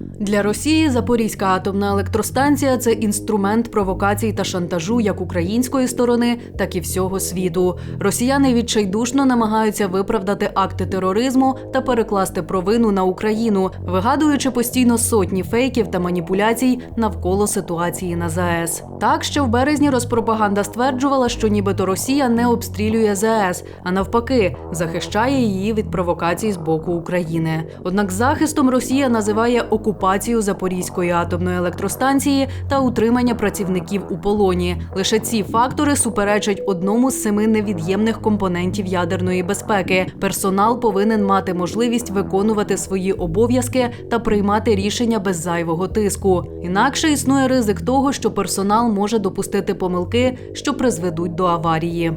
Для Росії Запорізька атомна електростанція це інструмент провокацій та шантажу як української сторони, так і всього світу. Росіяни відчайдушно намагаються виправдати акти тероризму та перекласти провину на Україну, вигадуючи постійно сотні фейків та маніпуляцій навколо ситуації на ЗАЕС. Так що в березні розпропаганда стверджувала, що нібито Росія не обстрілює ЗАЕС, а навпаки, захищає її від провокацій з боку України. Однак захистом Росія називає окупацію Запорізької атомної електростанції та утримання працівників у полоні. Лише ці фактори суперечать одному з семи невід'ємних компонентів ядерної безпеки. Персонал повинен мати можливість виконувати свої обов'язки та приймати рішення без зайвого тиску. Інакше існує ризик того, що персонал може допустити помилки, що призведуть до аварії.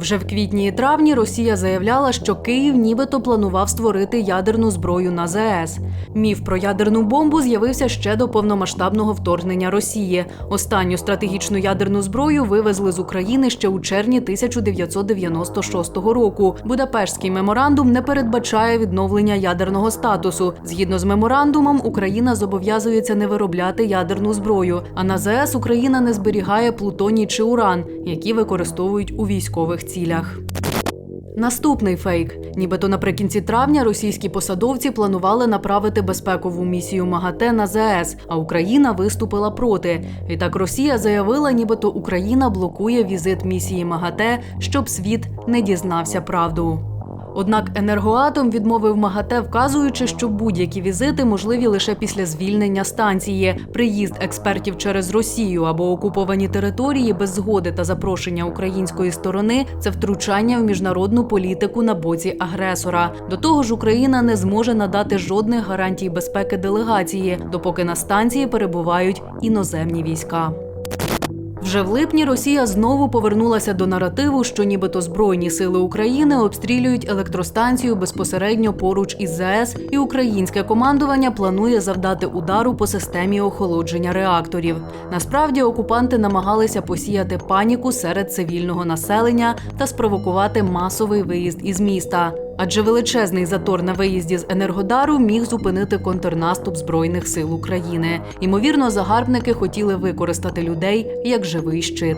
Вже в квітні і травні Росія заявляла, що Київ нібито планував створити ядерну зброю на ЗАЕС. Міф про ядерну бомбу з'явився ще до повномасштабного вторгнення Росії. Останню стратегічну ядерну зброю вивезли з України ще у червні 1996 року. Будапештський меморандум не передбачає відновлення ядерного статусу. Згідно з меморандумом, Україна зобов'язується не виробляти ядерну зброю. А на ЗАЕС Україна не зберігає плутоній чи уран, які використовують у військових цілях. Наступний фейк. Нібито наприкінці травня російські посадовці планували направити безпекову місію МАГАТЕ на ЗС, а Україна виступила проти. Відтак Росія заявила, нібито Україна блокує візит місії МАГАТЕ, щоб світ не дізнався правду. Однак енергоатом відмовив МАГАТЕ, вказуючи, що будь-які візити можливі лише після звільнення станції. Приїзд експертів через Росію або окуповані території без згоди та запрошення української сторони це втручання в міжнародну політику на боці агресора. До того ж, Україна не зможе надати жодних гарантій безпеки делегації, допоки на станції перебувають іноземні війська. Вже в липні Росія знову повернулася до наративу, що нібито Збройні сили України обстрілюють електростанцію безпосередньо поруч із ЗАЕС, і українське командування планує завдати удару по системі охолодження реакторів. Насправді окупанти намагалися посіяти паніку серед цивільного населення та спровокувати масовий виїзд із міста. Адже величезний затор на виїзді з Енергодару міг зупинити контрнаступ збройних сил України. Ймовірно, загарбники хотіли використати людей як живий щит.